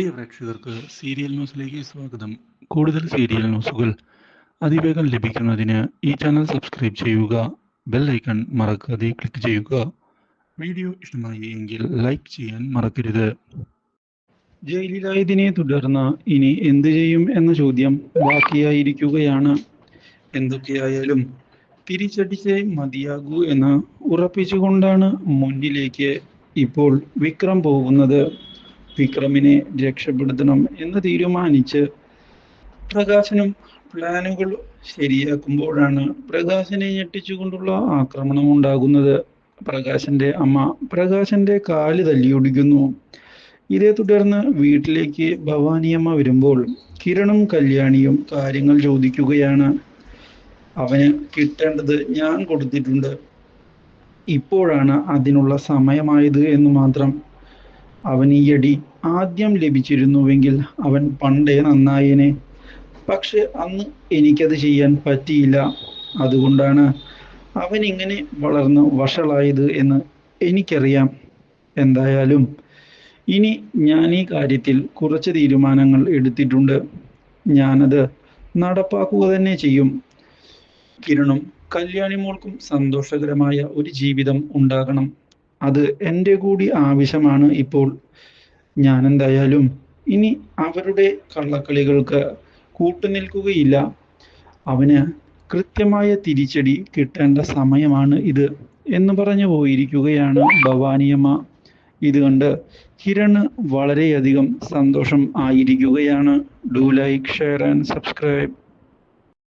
പ്രിയ പ്രേക്ഷകർക്ക് സീരിയൽ ന്യൂസിലേക്ക് സ്വാഗതം. കൂടുതൽ സീരിയൽ ന്യൂസുകൾ അതിവേഗം ലഭിക്കുന്നതിന് ഈ ചാനൽ സബ്സ്ക്രൈബ് ചെയ്യുക ബെൽ ഐക്കൺ മറക്കാതെ ക്ലിക്ക് ചെയ്യുക. വീഡിയോ ഇഷ്ടമായി എങ്കിൽ ലൈക്ക് ചെയ്യാൻ മറക്കരുത്. ജയിലിലായതിനെ തുടർന്ന് ഇനി എന്ത് ചെയ്യും എന്ന ചോദ്യം ബാക്കിയായിരിക്കുകയാണ്. എന്തൊക്കെയായാലും തിരിച്ചടിച്ചേ മതിയാകൂ എന്ന് ഉറപ്പിച്ചുകൊണ്ടാണ് മുന്നിലേക്ക് ഇപ്പോൾ വിക്രം പോകുന്നത്. വിക്രമിനെ രക്ഷപ്പെടുത്തണം എന്ന് തീരുമാനിച്ച് പ്രകാശനും പ്ലാനുകൾ ശരിയാക്കുമ്പോഴാണ് പ്രകാശനെ ഞെട്ടിച്ചുകൊണ്ടുള്ള ആക്രമണം ഉണ്ടാകുന്നത്. പ്രകാശന്റെ അമ്മ പ്രകാശന്റെ കാൽ തല്ലിയൊടിക്കുന്നു. ഇതേ തുടർന്ന് വീട്ടിലേക്ക് ഭവാനിയമ്മ വരുമ്പോൾ കിരണും കല്യാണിയും കാര്യങ്ങൾ ചോദിക്കുകയാണ്. അവന് കിട്ടേണ്ടത് ഞാൻ കൊടുത്തിട്ടുണ്ട്. ഇപ്പോഴാണ് അതിനുള്ള സമയമായത് എന്ന് മാത്രം അവൻ ഈ അടി ആദ്യം ലഭിച്ചിരുന്നുവെങ്കിൽ അവൻ പണ്ടേ നന്നായേനെ. പക്ഷെ അന്ന് എനിക്കത് ചെയ്യാൻ പറ്റിയില്ല. അതുകൊണ്ടാണ് അവൻ ഇങ്ങനെ വളർന്ന് വഷളായത് എന്ന് എനിക്കറിയാം. എന്തായാലും ഇനി ഞാൻ ഈ കാര്യത്തിൽ കുറച്ച് തീരുമാനങ്ങൾ എടുത്തിട്ടുണ്ട്. ഞാനത് നടപ്പാക്കുക തന്നെ ചെയ്യും. കിരണും കല്യാണി മോൾക്കും സന്തോഷകരമായ ഒരു ജീവിതം ഉണ്ടാകണം. അത് എന്റെ കൂടി ആവശ്യമാണ് ഇപ്പോൾ ഞാൻ എന്തായാലും ഇനി അവരുടെ കള്ളക്കളികൾക്ക് കൂട്ടുനിൽക്കുകയില്ല അവന് കൃത്യമായ തിരിച്ചടി കിട്ടേണ്ട സമയമാണ് ഇത് എന്ന് പറഞ്ഞു പോയിരിക്കുകയാണ് ഭവാനിയമ്മ ഇത് കണ്ട് കിരണ് വളരെയധികം സന്തോഷം ആയിരിക്കുകയാണ്. Do like share and subscribe